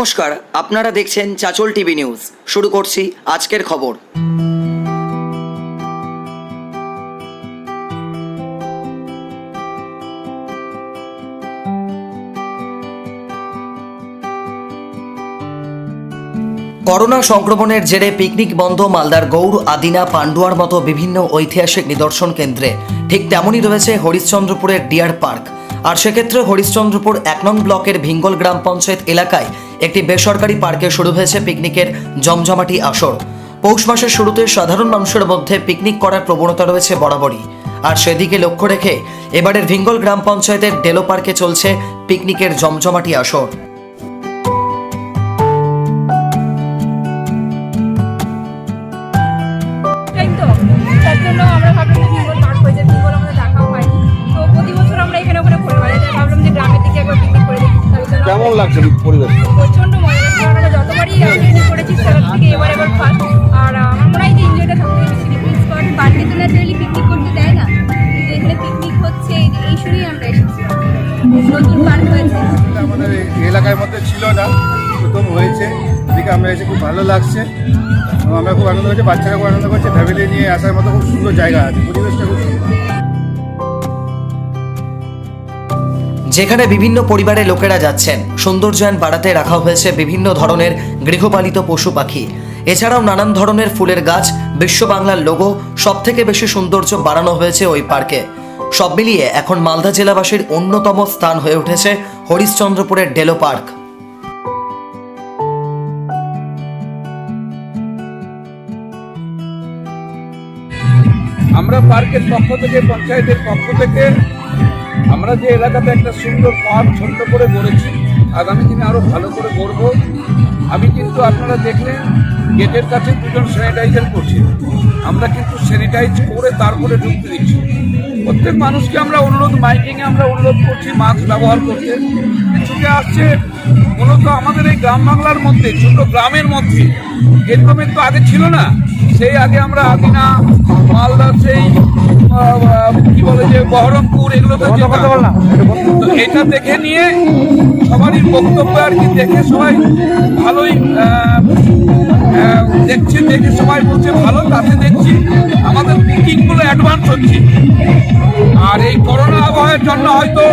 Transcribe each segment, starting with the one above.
নমস্কার, আপনারা দেখছেন চাচল টিভি নিউজ। শুরু করছি আজকের খবর। করোনা সংক্রমণের জেরে পিকনিক বন্ধ মালদার গৌড় আদিনা, পান্ডুয়ার মতো বিভিন্ন ঐতিহাসিক নিদর্শন কেন্দ্রে। ঠিক তেমনই রয়েছে হরিশ্চন্দ্রপুরের ডিয়ার পার্ক। আর সেক্ষেত্রে হরিশ্চন্দ্রপুর এক নং ব্লকের ভিঙ্গল গ্রাম পঞ্চায়েত এলাকায় একটি বেসরকারি পার্কে শুরু হয়েছে পিকনিকের জমজমাটি আসর। পৌষ মাসের শুরুতে সাধারণ মানুষের মধ্যে পিকনিক করার প্রবণতা রয়েছে বরাবরই। আর সেদিকে লক্ষ্য রেখে এবারের ভিঙ্গল গ্রাম পঞ্চায়েতের ডেলো পার্কে চলছে পিকনিকের জমজমাটি আসর। কেমন লাগছে পরিবেশ? প্রচণ্ড মজা লাগছে। আমরা যতবারই করেছি সেখান থেকে এবার এবার ফার্স্ট আর আমার মনে হয় যে এনজয়টা সব থেকে বেশি বাড়িতে তো ন্যাচারালি পিকনিক করতে দেয় না। কিন্তু এখানে পিকনিক হচ্ছে এই শুনেই আমরা এসেছি। নতুন পার্ক হয়েছে। আমাদের এলাকার মধ্যে ছিল না প্রথম হয়েছে। এদিকে আমরা এসে খুব ভালো লাগছে। আমরা খুব আনন্দ করছি বাচ্চারা খুব আনন্দ করছে ফ্যামিলি নিয়ে আসার মতো খুব সুন্দর জায়গা আছে। পরিবেশটা খুব সুন্দর। যেখানে বিভিন্ন পরিবারের লোকেরা যাচ্ছেন। সৌন্দর্যায়ন বাড়াতে রাখা হয়েছে বিভিন্ন ধরনের গৃহপালিত পশু পাখি। এছাড়াও নানান ধরনের ফুলের গাছ, বিশ্ব বাংলার লোগো সব থেকে বেশি সৌন্দর্য বাড়ানো হয়েছে ওই পার্কে। সব মিলিয়ে এখন মালদা জেলাবাসীর অন্যতম স্থান হয়ে উঠেছে হরিশ্চন্দ্রপুরের ডেলো পার্ক। আমরা পার্কের পক্ষ থেকে, পঞ্চায়েতের পক্ষ থেকে আমরা যে এলাকাতে একটা সুন্দর পার্ক ছোট্ট করে গড়েছি, আগামী দিনে আরও ভালো করে গড়ব। আমি কিন্তু আপনারা দেখলেন গেটের কাছে দুজন স্যানিটাইজার করছি। আমরা কিন্তু স্যানিটাইজ করে তারপরে ঢুকতে দিচ্ছি। প্রত্যেক মানুষকে আমরা অনুরোধ মাইকিংয়ে আমরা অনুরোধ করছি মাস্ক ব্যবহার করতে। ছুটে আসছে মূলত আমাদের এই গ্রাম বাংলার মধ্যে ছোট গ্রামের মধ্যে। এরকমের তো আগে ছিল না সেই আগে আমরা আদিনা মালদা সেই কি বলে যে বহরমপুর যেতাম। তো এটা দেখে নিয়ে বক্তব্য আর কি, দেখে সবাই ভালোই দেখছে, দেখে সবাই বলছে ভালো, তাতে দেখছি আমাদের বুকিংগুলো অ্যাডভান্স হচ্ছে। আর এই করোনা আবহাওয়ার জন্য হয়তো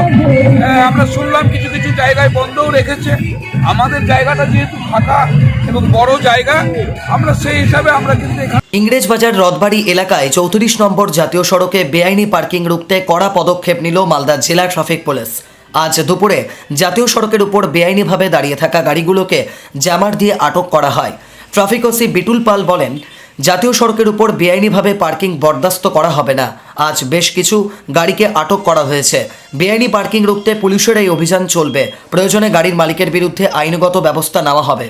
আমরা শুনলাম কিছু কিছু জায়গায় বন্ধও রেখেছে। আমাদের জায়গাটা যেহেতু ফাঁকা এবং বড় জায়গা, আমরা সেই হিসাবে আমরা কিন্তু এখানে ইংরেজবাজার রথবাড়ি এলাকায় চৌত্রিশ নম্বর জাতীয় সড়কে বেআইনি পার্কিং রুখতে কড়া পদক্ষেপ নিল মালদা জেলা ট্রাফিক পুলিশ। আজ দুপুরে জাতীয় সড়কের উপর বেআইনিভাবে দাঁড়িয়ে থাকা গাড়িগুলোকে জ্যামার দিয়ে আটক করা হয়। ট্রাফিক ওসি বিটুল পাল বলেন, জাতীয় সড়কের উপর বেআইনিভাবে পার্কিং বরদাস্ত করা হবে না। আজ বেশ কিছু গাড়িকে আটক করা হয়েছে। বেআইনি পার্কিং রুখতে পুলিশের এই অভিযান চলবে। প্রয়োজনে গাড়ির মালিকের বিরুদ্ধে আইনগত ব্যবস্থা নেওয়া হবে।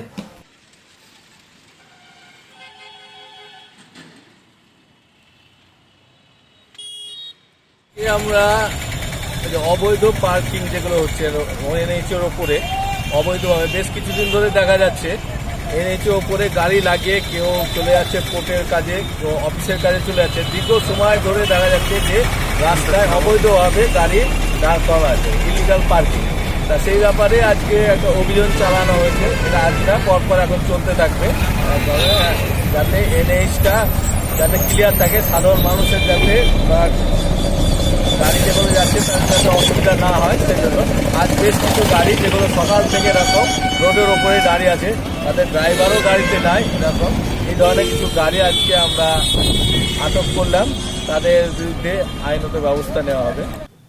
আমরা যে অবৈধ পার্কিং যেগুলো হচ্ছে, এনএইচের ওপরে, অবৈধভাবে বেশ কিছুদিন ধরে দেখা যাচ্ছে, এনএইচের ওপরে গাড়ি লাগিয়ে কেউ চলে যাচ্ছে কোর্টের কাজে, কেউ অফিসের কাজে চলে যাচ্ছে। দীর্ঘ সময় ধরে দেখা যাচ্ছে যে রাস্তায় অবৈধভাবে গাড়ি দাঁড় করা আছে ইলিগাল পার্কিং তা সেই ব্যাপারে আজকে একটা অভিযান চালানো হয়েছে, এটা আজকে পরপর এখন চলতে থাকবে। যাতে এনএইচটা যাতে ক্লিয়ার থাকে, সাধারণ মানুষের যাতে বা গাড়ি যেগুলো যাচ্ছে তার যাতে অসুবিধা না হয়, সেই জন্য আজ বেশ কিছু গাড়ি যেগুলো সকাল থেকে এরকম রোডের ওপরে দাঁড়িয়ে আছে তাদের ড্রাইভারও গাড়িতে নাই এরকম। এই ধরনের কিছু গাড়ি আজকে আমরা আটক করলাম, তাদের বিরুদ্ধে আইনত ব্যবস্থা নেওয়া হবে।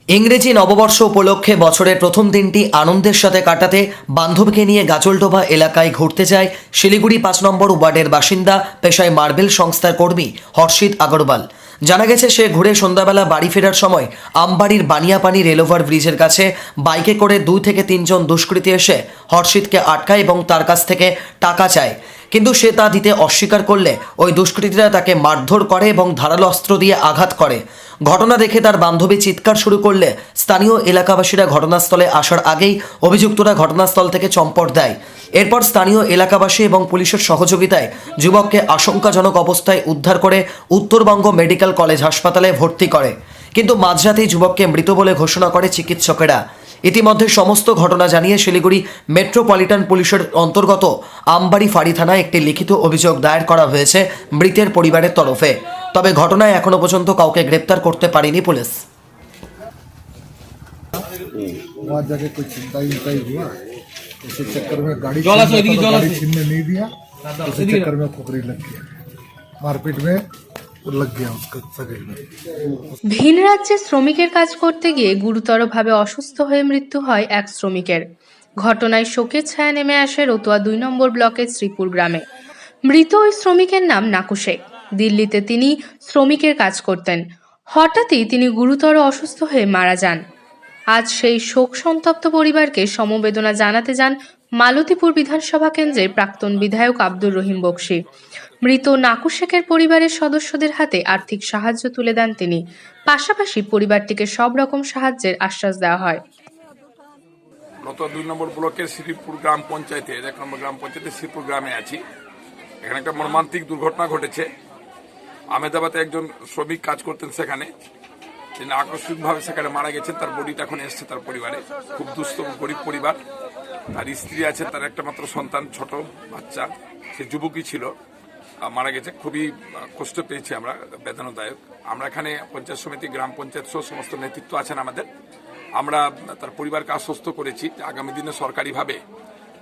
ইংরেজি নববর্ষ উপলক্ষে বছরের প্রথম দিনটি আনন্দের সাথে কাটাতে বান্ধবকে নিয়ে গাজলডোবা এলাকায় ঘুরতে যায় শিলিগুড়ি পাঁচ নম্বর ওয়ার্ডের বাসিন্দা, পেশায় মার্বেল সংস্থার কর্মী হর্ষিত আগরওয়াল। জানা গেছে, সে ঘুরে সন্ধ্যাবেলা বাড়ি ফেরার সময় আমবাড়ির বানিয়াপানি রেলওভার ব্রিজের কাছে বাইকে করে দুই থেকে তিনজন দুষ্কৃতী এসে হর্ষিতকে আটকায় এবং তার কাছ থেকে টাকা চায়। কিন্তু সে তা দিতে অস্বীকার করলে ওই দুষ্কৃতীরা তাকে মারধর করে এবং ধারালো অস্ত্র দিয়ে আঘাত করে। ঘটনা দেখে তার বান্ধবী চিৎকার শুরু করলে স্থানীয় এলাকাবাসীরা ঘটনাস্থলে আসার আগেই অভিযুক্তরা ঘটনাস্থল থেকে চম্পট দেয়। এরপর স্থানীয় এলাকাবাসী এবং পুলিশের সহযোগিতায় যুবককে আশঙ্কাজনক অবস্থায় উদ্ধার করে উত্তরবঙ্গ মেডিকেল কলেজ হাসপাতালে ভর্তি করে। কিন্তু মাঝরাতেই যুবককে মৃত বলে ঘোষণা করে চিকিৎসকেরা। ইতিমধ্যে সমস্ত ঘটনা জানিয়ে শিলিগুড়ি মেট্রোপলিটন পুলিশের অন্তর্গত আমবাড়ি ফাঁড়ি থানায় একটি লিখিত অভিযোগ দায়ের করা হয়েছে মৃতের পরিবারের তরফে। তবে ঘটনায় এখনো পর্যন্ত কাউকে গ্রেপ্তার করতে পারেনি পুলিশ वहाँ जाके कोई चिंता विंता ही हुआ उसी चक्कर में गाड़ी छीन रहा था तो गाड़ी छीनने नहीं दिया उसी चक्कर में ठोकरी लग गया मारपीट में वो लग गया उसका शरीर में ভিন রাজ্যে শ্রমিকের কাজ করতে গিয়ে গুরুতরভাবে অসুস্থ হয়ে মৃত্যু হয় এক শ্রমিকের ঘটনায় শোকের ছায়া নেমে আসে রতুয়া দুই নম্বর ব্লকের শ্রীপুর গ্রামে মৃত ওই শ্রমিকের নাম নাকু শেখ দিল্লিতে তিনি শ্রমিকের কাজ করতেন। হঠাৎই তিনি গুরুতর অসুস্থ হয়ে মারা যান। আজ সেই শোক সন্তপ্ত পরিবারকে সমবেদনা জানাতে যান মালতীপুর বিধানসভা কেন্দ্রের প্রাক্তন বিধায়ক আব্দুর রহিম বক্সি। মৃত নাকু শেখের পরিবারের সদস্যদের হাতে আর্থিক সাহায্য তুলে দেন তিনি। পাশাপাশি পরিবারটিকে সব রকম সাহায্যের আশ্বাস দেওয়া হয়। গত দুই নম্বর ব্লকের শ্রীপুর গ্রাম পঞ্চায়েতে এক নম্বর গ্রাম পঞ্চায়েতে শ্রীপুর গ্রামে আছি। এখানে একটা মর্মান্তিক দুর্ঘটনা ঘটেছে। আহমেদাবাদে একজন শ্রমিক কাজ করতেন সেখানে। তিনি আকস্মিকভাবে সেখানে মারা গেছেন। তার বডিটা এখন এসছে তার পরিবারে। খুব দুস্থ, গরিব পরিবার। তার স্ত্রী আছে, তার একটা মাত্র সন্তান, ছোট বাচ্চা। সে যুবকই ছিল। মারা গেছে। খুবই কষ্ট পেয়েছি আমরা, বেদনাদায়ক। আমরা এখানে পঞ্চায়েত সমিতি, গ্রাম পঞ্চায়েত সহ সমস্ত নেতৃত্ব আছেন আমাদের। আমরা তার পরিবারকে আশ্বস্ত করেছি আগামী দিনে সরকারিভাবে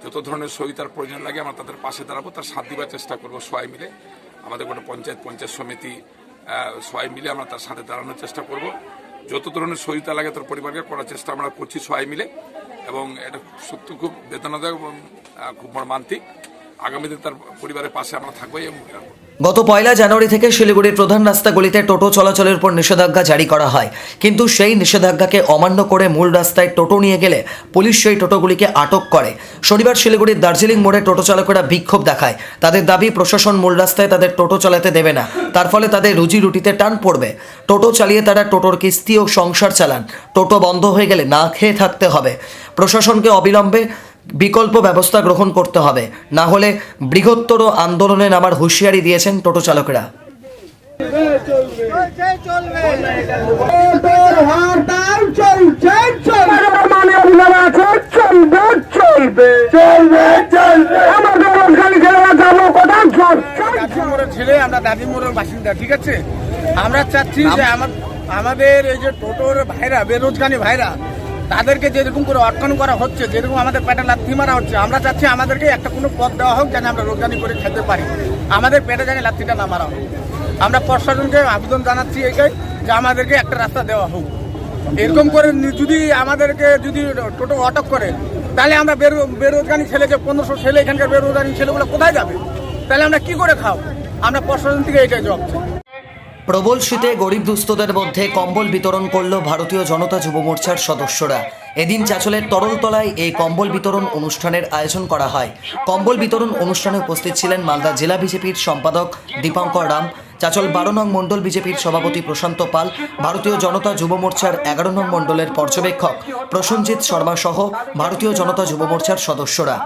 যত ধরনের সহিতার প্রয়োজন লাগে আমরা তাদের পাশে দাঁড়াবো, তার সাথ দিবার চেষ্টা করব সবাই মিলে। আমাদের গোটা পঞ্চায়েত পঞ্চায়েত সমিতি সবাই মিলে আমরা তার সাথে দাঁড়ানোর চেষ্টা করব। যত ধরনের সহিতা লাগে তার পরিবারকে করার চেষ্টা আমরা করছি সবাই মিলে। এবং এটা সত্যি, খুব বেদনাদায়ক এবং খুব মর্মান্তিক। আগামী দিন তার পরিবারের পাশে আমরা থাকব এবং গত পয়লা জানুয়ারি থেকে শিলিগুড়ির প্রধান রাস্তাগুলিতে টোটো চলাচলের উপর নিষেধাজ্ঞা জারি করা হয়। কিন্তু সেই নিষেধাজ্ঞাকে অমান্য করে মূল রাস্তায় টোটো নিয়ে গেলে পুলিশ সেই টোটোগুলিকে আটক করে। শনিবার শিলিগুড়ির দার্জিলিং মোড়ে টোটো চালকেরা বিক্ষোভ দেখায়। তাদের দাবি, প্রশাসন মূল রাস্তায় তাদের টোটো চালাতে দেবে না। তার ফলে তাদের রুজি রুটিতে টান পড়বে। টোটো চালিয়ে তারা টোটোর কিস্তি ও সংসার চালান। টোটো বন্ধ হয়ে গেলে না খেয়ে থাকতে হবে। প্রশাসনকে অবিলম্বে বিকল্প ব্যবস্থা গ্রহণ করতে হবে। না হলে বৃহত্তর আন্দোলনে নামার হুঁশিয়ারি দিয়েছেন টোটো চালকেরা। আমরা দাদি মোড়ের বাসিন্দা ঠিক আছে আমরা চাচ্ছি যে আমার আমাদের এই যে টোটোর ভাইরা বেরোজগারি ভাইরা তাদেরকে যেরকম করে অটকানো করা হচ্ছে, যেরকম আমাদের পেটে লাথি মারা হচ্ছে, আমরা চাচ্ছি আমাদেরকে একটা কোনো পথ দেওয়া হোক যেন আমরা রোজগারি করে খেতে পারি। আমাদের পেটে যেন লাথিটা না মারা হোক আমরা প্রশাসনকে আবেদন জানাচ্ছি এইটাই যে আমাদেরকে একটা রাস্তা দেওয়া হোক। এরকম করে যদি আমাদেরকে যদি টোটো অটক করে, তাহলে আমরা বেরো- বেরোজগারি ছেলে যে পনেরোশো ছেলে এখানকার বেরোজগারি ছেলেগুলো কোথায় যাবে? তাহলে আমরা কি করে খাও আমরা প্রশাসন থেকে এটাই জবাব চাই। প্রবল শীতে গরিব দুস্থদের মধ্যে কম্বল বিতরণ করল ভারতীয় জনতা যুব মোর্চার সদস্যরা। এদিন চাচলের তরলতলায় এই কম্বল বিতরণ অনুষ্ঠানের আয়োজন করা হয়। কম্বল বিতরণ অনুষ্ঠানে উপস্থিত ছিলেন মালদা জেলা বিজেপির সম্পাদক দীপঙ্কর রাম, চাচল বারো নং মণ্ডল বিজেপির সভাপতি প্রশান্ত পাল, ভারতীয় জনতা যুব মোর্চার এগারো নং মণ্ডলের পর্যবেক্ষক প্রসঞ্জিৎ শর্মা সহ ভারতীয় জনতা যুব মোর্চার সদস্যরা।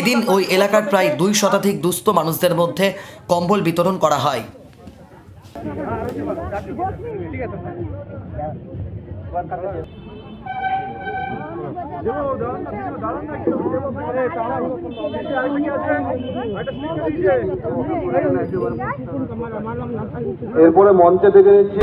এদিন ওই এলাকার প্রায় দুই শতাধিক দুস্থ মানুষদের মধ্যে কম্বল বিতরণ করা হয়। এরপরে মঞ্চে থেকে নিচ্ছি।